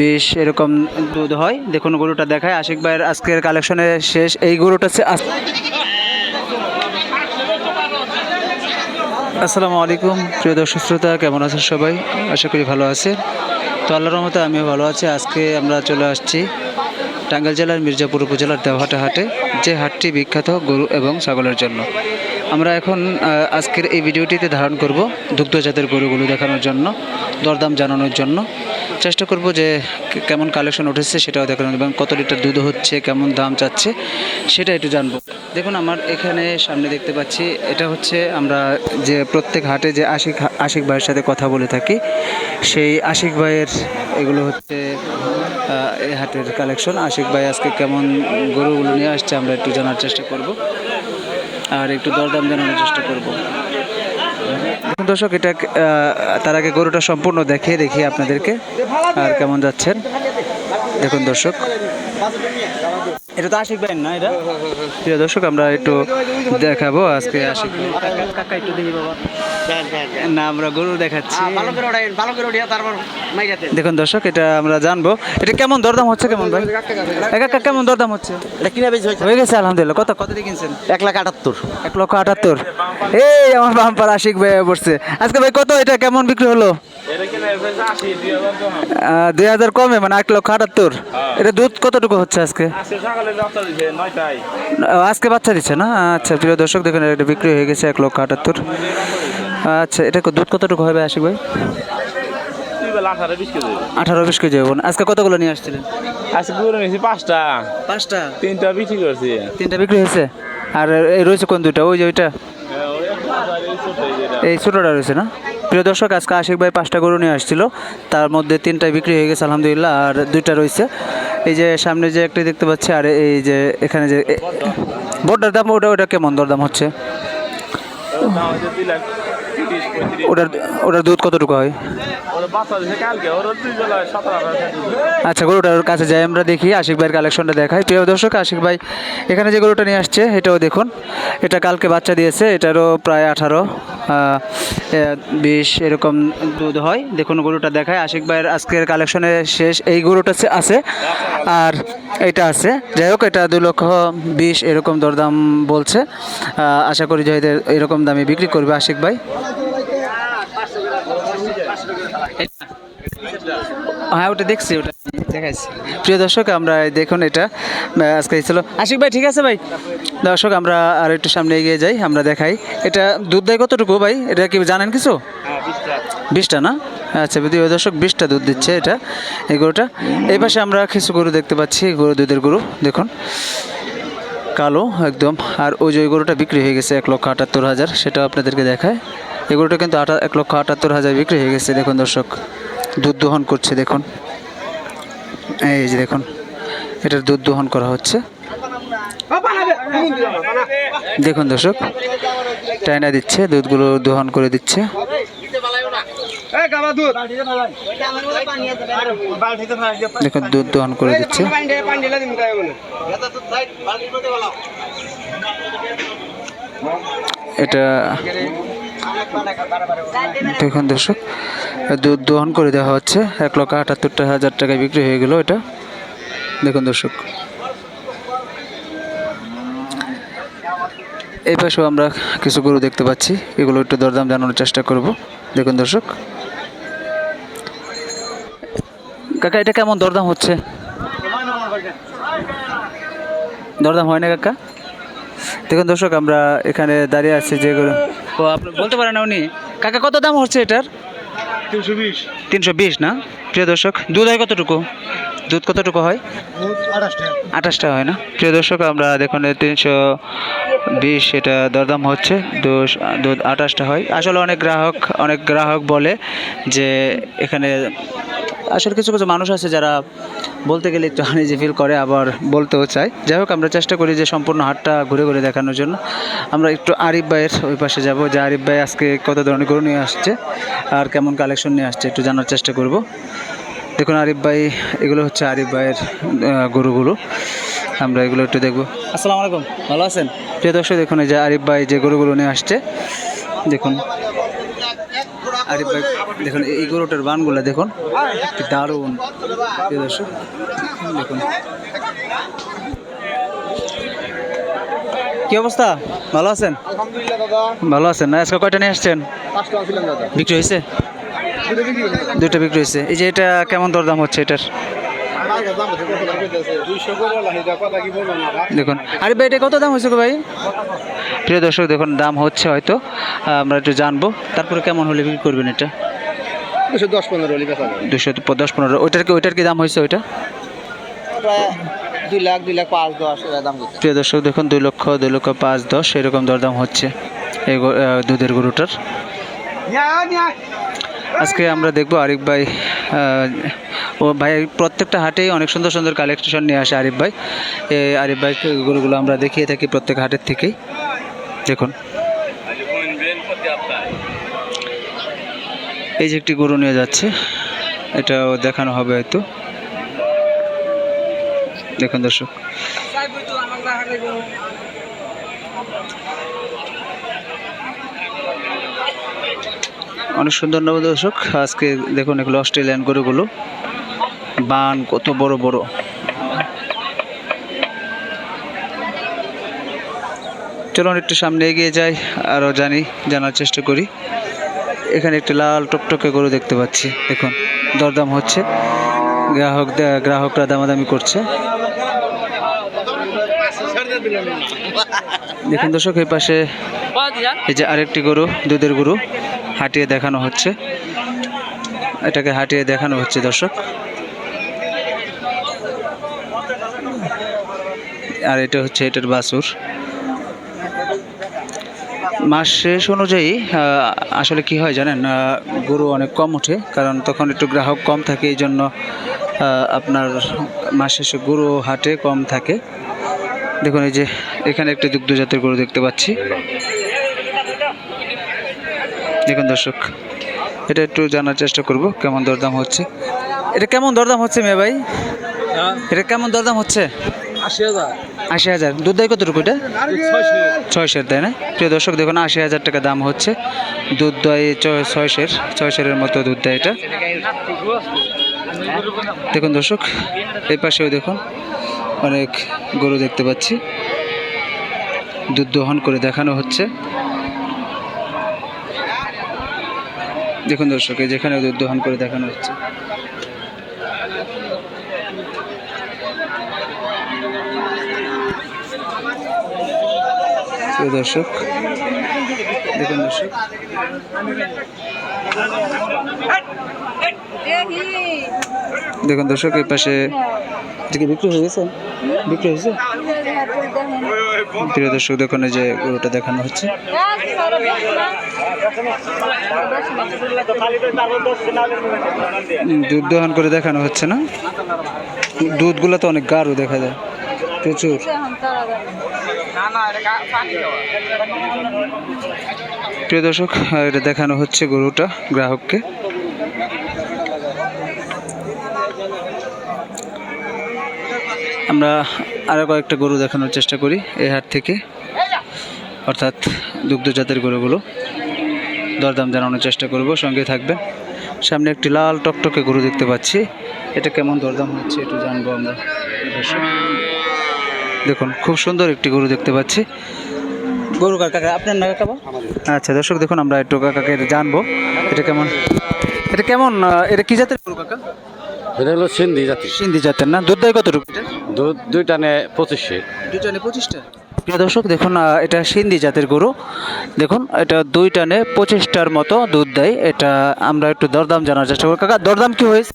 বিশ এরকম দুধ হয়। দেখুন, গরুটা দেখায়। আশিক ভাইয়ের আজকের কালেকশনে শেষ। এই গরুটা আসসালামু আলাইকুম। প্রিয় দর্শক শ্রোতা, কেমন আছেন সবাই? আশা করি ভালো আছে তো আল্লাহর রহমতে আমিও ভালো আছি। আজকে আমরা চলে আসছি টাঙ্গাইল জেলার মির্জাপুর উপজেলার দেওহাটা হাটে। যে হাটটি বিখ্যাত গরু এবং ছাগলের জন্য। আমরা এখন আজকের এই ভিডিওটিতে ধারণ করব দুগ্ধজাতের গরুগুলো দেখানোর জন্য, দরদাম জানানোর জন্য। চেষ্টা করব যে কেমন কালেকশন উঠেছে সেটাও দেখানোর এবং কত লিটার দুধ হচ্ছে, কেমন দাম চাচ্ছে, সেটা একটু জানব। দেখুন, আমার এখানে সামনে দেখতে পাচ্ছি, এটা হচ্ছে আমরা যে প্রত্যেক হাটে যে আশিক আশিক ভাইয়ের সাথে কথা বলে থাকি, সেই আশিক ভাইয়ের এগুলো হচ্ছে এই হাটের কালেকশন আশিক ভাই আজকে কেমন গরুগুলো নিয়ে আসছে আমরা একটু জানার চেষ্টা করব। আর একটু দরদাম জানানোর চেষ্টা করব। দর্শক এটা তার আগে গরুটা সম্পূর্ণ দেখে দেখি আপনাদেরকে আর কেমন যাচ্ছেন। দেখুন দর্শক। এটা তো আশিক ভাই না এটা? প্রিয় দর্শক আমরা একটু দেখাবো আজকে আশিক কাকা একটু দেখি বাবা। না আমরা গরু দেখাচ্ছি। ভালো করে ওঠাই ভালো তারপর মাইরাতে দেখুন দর্শক এটা আমরা জানব। এটা কেমন দরদাম হচ্ছে কেমন ভাই? একা কেমন দরদাম হচ্ছে? এটা কিনা বেশি হয়েছে? হয়ে গেছে আলহামদুলিল্লাহ। কত কত দিয়ে কিনছেন? এক লাখ আটাত্তর। এক লক্ষ আটাত্তর। এই আমার বাম্পার আশিক ভাই পড়ছে। আজকে ভাই কত? এটা কেমন বিক্রি হলো? দুই হাজার কমে মানে এক লক্ষ আটাত্তর। এটা দুধ কতটুকু হচ্ছে আজকে? ও, আজকে বাচ্চা দিচ্ছে না? আচ্ছা প্রিয় দর্শক দেখুন এটা বিক্রি হয়ে গেছে এক লক্ষ আটাত্তর। আচ্ছা এটা দুধ কতটুকু হবে আশিক ভাই? আঠারো বিশ কেজি হবে আজকে কতগুলো নিয়ে আসছিলেন? আজকে পাঁচটা। পাঁচটা তিনটা বিক্রি করছি তিনটা বিক্রি হয়েছে? আর এই রয়েছে কোন দুইটা? ওই যে ওইটা? এই ছোটোটা রয়েছে না? প্রিয় দর্শক, আজকে আশিক ভাই পাঁচটা গরু নিয়ে আসছিল। তার মধ্যে তিনটা বিক্রি হয়ে গেছে, আলহামদুলিল্লাহ। আর দুইটা রয়েছে। এই যে সামনে যে একটি দেখতে পাচ্ছি, আর এই যে এখানে যে বোর্ডটার দাম ওটা ওটা কেমন দরদাম হচ্ছে? ওটার ওটার দুধ কতটুকু হয়? আচ্ছা গরুটার কাছে যাই আমরা দেখি আশিক ভাইয়ের কালেকশনটা দেখাই। প্রিয় দর্শক আশিক ভাই এখানে যে গরুটা নিয়ে আসছে এটাও দেখুন। এটা কালকে বাচ্চা দিয়েছে এটারও প্রায় আঠারো বিশ এরকম দুধ হয়। দেখুন গরুটা দেখায় আশিক ভাইয়ের আজকের কালেকশনের শেষ। এই গরুটা আছে- আর এটা আছে। যাই হোক এটা দু লক্ষ বিশ এরকম দরদাম বলছে। আশা করি যে এরকম দামে বিক্রি করবে আশিক ভাই। হ্যাঁ ওটা দেখছি, ওটা দেখাইছি। প্রিয় দর্শক, আমরা দেখুন এটা আজকে ছিল। আশিক ভাই, ঠিক আছে ভাই? দর্শক, আমরা আর একটু সামনে এগিয়ে যাই, আমরা দেখাই। এটা দুধ দেয় কতটুকু ভাই? এটা কি জানেন কিছু? বিশটা না? আচ্ছা প্রিয় দর্শক, বিশটা দুধ দিচ্ছে এটা, এই গরুটা। এই পাশে আমরা কিছু গরু দেখতে পাচ্ছি, গরু, দুধের গরু, দেখুন। কালো, একদম। আর ওই যে গরুটা বিক্রি হয়ে গেছে এক লক্ষ আটাত্তর হাজার, সেটা আপনাদেরকে দেখায়। এই গরুটা কিন্তু আটা, এক লক্ষ আটাত্তর হাজার বিক্রি হয়ে গেছে। দেখুন দর্শক, দুধ দহন করছে, দেখুন। এই যে দেখুন, এটার দুধ দহন করা হচ্ছে। দেখুন দর্শক, টাইনা দিচ্ছে, দুধগুলো দহন করে দিচ্ছে। দেখুন, দুধ দহন করে দিচ্ছে। এটা দেখুন দর্শক, দুধ দহন করে দেওয়া হচ্ছে। এক লক্ষ আটাত্তরটা হাজার টাকায় বিক্রি হয়ে গেল এটা। দেখুন দর্শক। এই পাশেও আমরা কিছু গরু দেখতে পাচ্ছি। এগুলো একটু দরদাম জানানোর চেষ্টা করব। দেখুন দর্শক। কাকা, এটা কেমন দরদাম হচ্ছে? দরদাম হয় না কাকা? দেখুন দর্শক, আমরা এখানে দাঁড়িয়ে আছি যে গরু ও আপনি বলতে পারেন না উনি। কাকা কত দাম হচ্ছে এটার? তিনশো বিশ। তিনশো বিশ না? প্রিয় দর্শক দুধ হয় কতটুকু? দুধ কতটুকু হয়? আঠাশটা হয় না? প্রিয় দর্শক আমরা দেখুন তিনশো বিশ এটা দরদাম হচ্ছে। দোষ দুধ আঠাশটা হয়। আসলে অনেক গ্রাহক অনেক গ্রাহক বলে যে এখানে আসলে কিছু কিছু মানুষ আছে যারা বলতে গেলে একটু আনিজি ফিল করে আবার বলতেও চায়। যাই হোক আমরা চেষ্টা করি যে সম্পূর্ণ হাটটা ঘুরে ঘুরে দেখানোর জন্য। আমরা একটু আরিফ ভাইয়ের ওই পাশে যাব যে আরিফ ভাই আজকে কত ধরনের গরু নিয়ে আসছে আর কেমন কালেকশন নিয়ে আসছে একটু জানার চেষ্টা করব। দেখুন আরিফ ভাই এগুলো হচ্ছে আরিফ ভাইয়ের গরুগুলো। আমরা এগুলো একটু দেখব। আসসালামু আলাইকুম ভালো আছেন? প্রিয় দর্শক দেখুন এই যে আরিফ ভাই যে গরুগুলো নিয়ে আসছে দেখুন। আরিফ ভাই, দেখুন, এই গরুটার বানগুলো দেখুন। কি দারুণ। দেখুন। কি অবস্থা? ভালো আছেন? ভালো আছেন আজকে কয়টা নিয়ে আসছেন? বিক্রি হয়েছে? দুটো বিক্রি হয়েছে। এই যে এটা কেমন দরদাম হচ্ছে এটার? দেখুন। আরে ভাই, এটা কত দাম হয়েছে গো ভাই? প্রিয় দর্শক দেখুন দাম হচ্ছে হয়তো আমরা একটু জানব। তারপরে কেমন হলে বিক্রি করবেন এটা? দুশো দশ পনেরো দুশো দশ পনেরো। ওইটার কি ওইটার কি দাম হয়েছে ওইটা? দুই লাখ দুই লাখ পাঁচ দশ দাম প্রিয় দর্শক দেখুন দুই লক্ষ দুই লক্ষ পাঁচ দশ এরকম দরদাম হচ্ছে এই দুধের গরুটার। আজকে আমরা দেখব আরিফ ভাই ও ভাই প্রত্যেকটা হাটেই অনেক সুন্দর সুন্দর কালেকশন নিয়ে আসে আরিফ ভাই। এই আরিফ ভাই গরুগুলো আমরা দেখিয়ে থাকি প্রত্যেক হাটের থেকেই। দেখুন। এই যে একটি গরু নিয়ে যাচ্ছে, এটাও দেখানো হবে হয়তো। দেখুন দর্শক। অনেক সুন্দর নব দর্শক। আজকে দেখুন এগুলো অস্ট্রেলিয়ান গরুগুলো। বান কত বড় বড়। চলুন একটু সামনে এগিয়ে যাই আরও জানি, জানার চেষ্টা করি। এখানে একটি লাল টকটকে গরু দেখতে পাচ্ছি। দেখুন, দরদাম হচ্ছে। গ্রাহক গ্রাহকরা দামাদামি করছে। দেখুন দর্শক, এই পাশে এই যে আরেকটি গরু, দুধের গরু, হাঁটিয়ে দেখানো হচ্ছে। এটাকে হাঁটিয়ে দেখানো হচ্ছে, দর্শক। আর এটা হচ্ছে এটার বাছুর। মাস শেষ অনুযায়ী আসলে কি হয় জানেন গরু অনেক কম ওঠে কারণ তখন একটু গ্রাহক কম থাকে এই জন্য আপনার মাস শেষে গরু হাটে কম থাকে। দেখুন এই যে এখানে একটি দুগ্ধ জাতের গরু দেখতে পাচ্ছি। দেখুন দর্শক এটা একটু জানার চেষ্টা করব কেমন দরদাম হচ্ছে। এটা কেমন দরদাম হচ্ছে মেয়ে ভাই? এটা কেমন দরদাম হচ্ছে? আশি হাজার। দুধ দেয় কতটুকু এটা? ছয়শের। তাই না? প্রিয় দর্শক দেখুন আশি হাজার টাকা দাম হচ্ছে। দুধ দেয় ছয়শের ছয়শের মতো দুধ দেয় এটা। দেখুন দর্শক এই পাশেও দেখুন অনেক গরু দেখতে পাচ্ছি। দুধ দহন করে দেখানো হচ্ছে। দেখুন দর্শক এই যেখানে দুধ দহন করে দেখানো হচ্ছে। প্রিয় দর্শক, দেখুন দর্শক। দেখুন দর্শক, এই পাশে এটা কি বিক্রি হয়ে গেছে? বিক্রি হয়েছে প্রিয় দর্শক এই যে গরুটা দেখানো হচ্ছে। দুধ দহন করে দেখানো হচ্ছে না? দুধগুলো তো অনেক গাঢ় দেখা যায়, প্রচুর। প্রিয় দর্শক, এটা দেখানো হচ্ছে গরুটা গ্রাহককে। আমরা আরও কয়েকটা গরু দেখানোর চেষ্টা করি এই হাট থেকে। অর্থাৎ দুগ্ধ জাতের গরুগুলো। দরদাম জানানোর চেষ্টা করব, সঙ্গে থাকবেন। সামনে একটি লাল টকটকে গরু দেখতে পাচ্ছি। এটা কেমন দরদাম হচ্ছে একটু জানব আমরা। দেখুন খুব সুন্দর একটি গরু দেখতে পাচ্ছি। গরু কাকা? আপনার না কাকা আচ্ছা দর্শক দেখুন আমরা একটু কাকাকে এটা জানব। এটা কেমন? এটা কেমন এটা কি জাতের গরু কাকা? এটা হলো সিন্ধি জাতি। সিন্ধি জাতের না? দুধ দেয় কতটুকু এটা? দুধ দুইটা নে পঁচিশে। দুই টানে পঁচিশটা? প্রিয় দর্শক দেখুন এটা সিন্ধি জাতের গরু। দেখুন এটা দুই টানে পঁচিশটার মতো দুধ দেয়। এটা আমরা একটু দরদাম জানার চেষ্টা করি। কাকা দরদাম কি হয়েছে?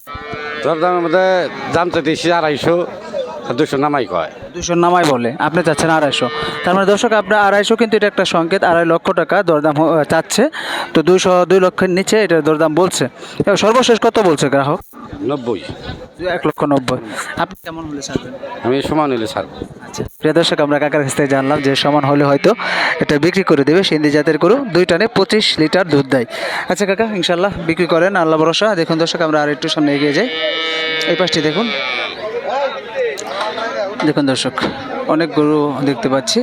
তোর দামের মধ্যে দাম চাইতেছি আড়াইশো। দুশো নামাই কয়। দুশো নামাই বলে আপনি চাচ্ছেন আড়াইশো। তার মানে দর্শক আপনার আড়াইশো কিন্তু এটা একটা সংকেত আড়াই লক্ষ টাকা দরদাম চাচ্ছে। তো দুইশো দুই লক্ষের নিচে এটা দরদাম বলছে। সর্বশেষ কত বলছে গ্রাহক? নব্বই। এক লক্ষ নব্বই। আপনি কেমন হলে ছাড়বেন? আমি সমান হইলে ছাড়ব। আচ্ছা প্রিয় দর্শক আমরা কাকার কাছ থেকে জানলাম যে সমান হলে হয়তো এটা বিক্রি করে দেবে। সিন্ধি জাতের গরু দুই টানে পঁচিশ লিটার দুধ দেয়। আচ্ছা কাকা ইনশাল্লাহ বিক্রি করেন আল্লাহ ভরসা। দেখুন দর্শক আমরা আর একটু সামনে এগিয়ে যাই। এই পাশটি দেখুন। দেখুন দর্শক, অনেক গরু দেখতে পাচ্ছি।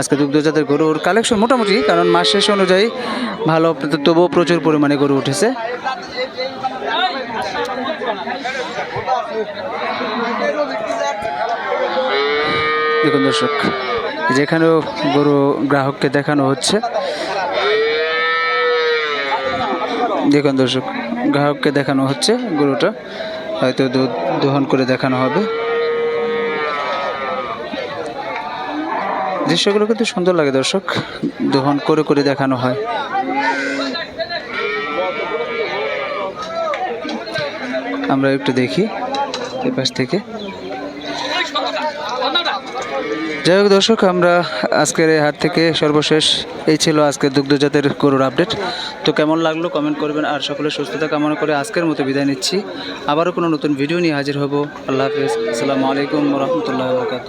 আজকে দুগ্ধজাতের গরুর কালেকশন মোটামুটি, কারণ মাস শেষ অনুযায়ী ভালো, তবুও প্রচুর পরিমাণে গরু উঠেছে। দেখুন দর্শক, যেখানেও গরু গ্রাহককে দেখানো হচ্ছে। দেখুন দর্শক, গ্রাহককে দেখানো হচ্ছে গরুটা, হয়তো দুধ দহন করে দেখানো হবে। দৃশ্যগুলো কিন্তু সুন্দর লাগে দর্শক। দহন করে করে দেখানো হয়। আমরা একটু দেখি এ পাশ থেকে। যাই হোক দর্শক, আমরা আজকের এই হাট থেকে সর্বশেষ এই ছিল আজকের দুগ্ধজাতের গরুর আপডেট। তো কেমন লাগল কমেন্ট করবেন আর সকলের সুস্থতা কামনা করে আজকের মতো বিদায় নিচ্ছি। আবারও কোনো নতুন ভিডিও নিয়ে হাজির হব। আল্লাহ হাফেজ। আসসালামু আলাইকুম রহমতুল্লাহ বরকাত